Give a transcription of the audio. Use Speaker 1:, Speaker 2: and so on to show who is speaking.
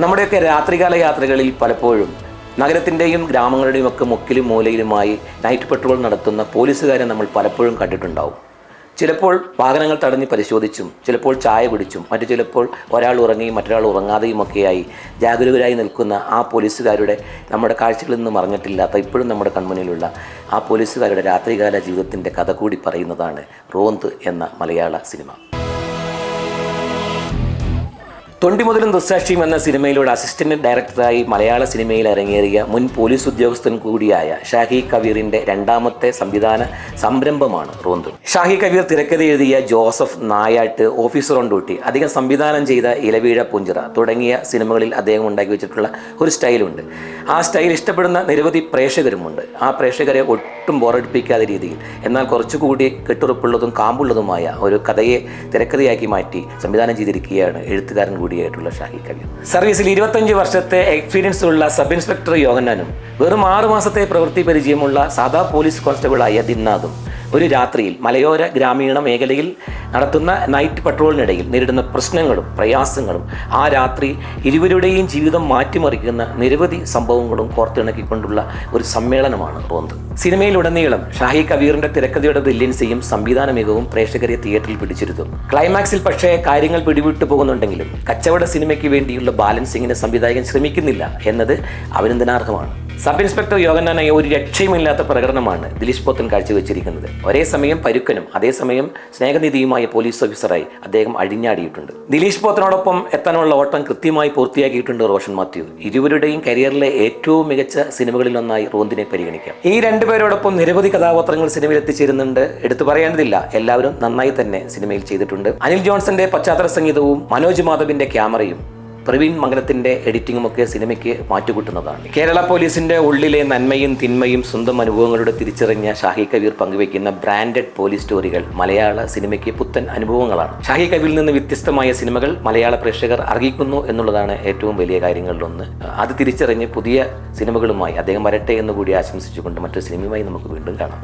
Speaker 1: നമ്മുടെയൊക്കെ രാത്രികാല യാത്രകളിൽ പലപ്പോഴും നഗരത്തിന്റെയും ഗ്രാമങ്ങളുടെയും ഒക്കെ മുക്കിലും മൂലയിലുമായി നൈറ്റ് പെട്രോൾ നടത്തുന്ന പോലീസുകാരെ നമ്മൾ പലപ്പോഴും കണ്ടിട്ടുണ്ടാവും. ചിലപ്പോൾ വാഹനങ്ങൾ തടഞ്ഞ് പരിശോധിച്ചും ചിലപ്പോൾ ചായ പിടിച്ചും മറ്റു ചിലപ്പോൾ ഒരാൾ ഉറങ്ങിയും മറ്റൊരാൾ ഉറങ്ങാതെയും ഒക്കെയായി ജാഗരൂകരായി നിൽക്കുന്ന ആ പോലീസുകാരുടെ നമ്മുടെ കാഴ്ചകളിൽ നിന്ന് മറഞ്ഞിട്ടില്ലാത്ത ഇപ്പോഴും നമ്മുടെ കൺമുന്നിലുള്ള ആ പോലീസുകാരുടെ രാത്രികാല ജീവിതത്തിന്റെ കഥ കൂടി പറയുന്നതാണ് റോന്ത് എന്ന മലയാള സിനിമ. തൊണ്ടി മുതലും ദുസ്സാക്ഷിയും എന്ന സിനിമയിലൂടെ അസിസ്റ്റന്റ് ഡയറക്ടറായി മലയാള സിനിമയിൽ ഇറങ്ങേറിയ മുൻ പോലീസ് ഉദ്യോഗസ്ഥൻ കൂടിയായ ഷാഹി കബീറിന്റെ രണ്ടാമത്തെ സംവിധാന സംരംഭമാണ് റോന്തു. ഷാഹി കബീർ തിരക്കഥ എഴുതിയ Joseph Nayattu officer on duty അധികം സംവിധാനം ചെയ്ത ഇലവീഴ പുഞ്ചിറ തുടങ്ങിയ സിനിമകളിൽ അദ്ദേഹം ഉണ്ടാക്കി വെച്ചിട്ടുള്ള ഒരു സ്റ്റൈലുണ്ട്. ആ സ്റ്റൈൽ ഇഷ്ടപ്പെടുന്ന നിരവധി പ്രേക്ഷകരുമുണ്ട്. ആ പ്രേക്ഷകരെ ഒട്ടും ബോറടിപ്പിക്കാത്ത രീതിയിൽ എന്നാൽ കുറച്ചുകൂടി കെട്ടുറപ്പുള്ളതും കാമ്പുള്ളതുമായ ഒരു കഥയെ തിരക്കഥയാക്കി മാറ്റി സംവിധാനം ചെയ്തിരിക്കുകയാണ് എഴുത്തുകാരൻ കൂടിയായിട്ടുള്ള ഷാഹി കബീർ സർവീസിൽ ഇരുപത്തഞ്ച് വർഷത്തെ എക്സ്പീരിയൻസ് ഉള്ള സബ് ഇൻസ്പെക്ടർ യോഗനാനും വെറും ആറു മാസത്തെ പ്രവൃത്തി പരിചയമുള്ള സാധാ പോലീസ് കോൺസ്റ്റബിളായ ദിന്നാദും ഒരു രാത്രിയിൽ മലയോര ഗ്രാമീണ മേഖലയിൽ നടത്തുന്ന നൈറ്റ് പട്രോളിനിടയിൽ നേരിടുന്ന പ്രശ്നങ്ങളും പ്രയാസങ്ങളും ആ രാത്രി ഇരുവരുടെയും ജീവിതം മാറ്റിമറിക്കുന്ന നിരവധി സംഭവങ്ങളും കോർത്തിണക്കിക്കൊണ്ടുള്ള ഒരു സമ്മേളനമാണ് റോന്ത് സിനിമയിലുടനീളം ഷാഹി കബീറിന്റെ തിരക്കഥയുടെ ബ്രില്യൻസിയും സംവിധാന മികവും പ്രേക്ഷകരെ തിയേറ്ററിൽ പിടിച്ചിരുന്നു. ക്ലൈമാക്സിൽ പക്ഷേ കാര്യങ്ങൾ പിടിവിട്ടു പോകുന്നുണ്ടെങ്കിലും കച്ചവട സിനിമയ്ക്ക് വേണ്ടിയുള്ള ബാലൻസിങ്ങിന് സംവിധായകൻ ശ്രമിക്കുന്നില്ല എന്നത് അഭിനന്ദനാർഹമാണ്. സബ് ഇൻസ്പെക്ടർ യോഗനാനായ ഒരു രക്ഷയുമില്ലാത്ത പ്രകടനമാണ് ദിലീഷ് പോത്തൻ കാഴ്ചവെച്ചിരിക്കുന്നത്. ഒരേ സമയം പരുക്കനും അതേസമയം സ്നേഹനിധിയുമായ പോലീസ് ഓഫീസറായി അദ്ദേഹം അഴിഞ്ഞാടിയിട്ടുണ്ട്. ദിലീഷ് പോത്തനോടൊപ്പം എത്താനുള്ള ഓട്ടം കൃത്യമായി പൂർത്തിയാക്കിയിട്ടുണ്ട് റോഷൻ മാത്യു. ഇരുവരുടെയും കരിയറിലെ ഏറ്റവും മികച്ച സിനിമകളിലൊന്നായി റോന്തിനെ പരിഗണിക്കാം. ഈ രണ്ടുപേരോടൊപ്പം നിരവധി കഥാപാത്രങ്ങൾ സിനിമയിൽ എത്തിച്ചേരുന്നുണ്ട്. എടുത്തു പറയേണ്ടതില്ല. എല്ലാവരും നന്നായി തന്നെ സിനിമയിൽ ചെയ്തിട്ടുണ്ട്. അനിൽ ജോൺസന്റെ പശ്ചാത്തല സംഗീതവും മനോജ് മാധവിന്റെ ക്യാമറയും പ്രവീൺ മംഗലത്തിന്റെ എഡിറ്റിംഗും ഒക്കെ സിനിമയ്ക്ക് മാറ്റുകൂട്ടുന്നതാണ്. കേരള പോലീസിന്റെ ഉള്ളിലെ നന്മയും തിന്മയും സ്വന്തം അനുഭവങ്ങളുടെ തിരിച്ചറിഞ്ഞ ഷാഹി കബീർ പങ്കുവയ്ക്കുന്ന ബ്രാൻഡഡ് പോലീസ് സ്റ്റോറികൾ മലയാള സിനിമയ്ക്ക് പുത്തൻ അനുഭവങ്ങളാണ്. ഷാഹി കബീറിൽ നിന്ന് വ്യത്യസ്തമായ സിനിമകൾ മലയാള പ്രേക്ഷകർ അർഹിക്കുന്നു എന്നുള്ളതാണ് ഏറ്റവും വലിയ കാര്യങ്ങളിലൊന്ന്. അത് തിരിച്ചറിഞ്ഞ് പുതിയ സിനിമകളുമായി അദ്ദേഹം വരട്ടെ എന്ന് കൂടി ആശംസിച്ചുകൊണ്ട് മറ്റൊരു സിനിമയുമായി നമുക്ക് വീണ്ടും കാണാം.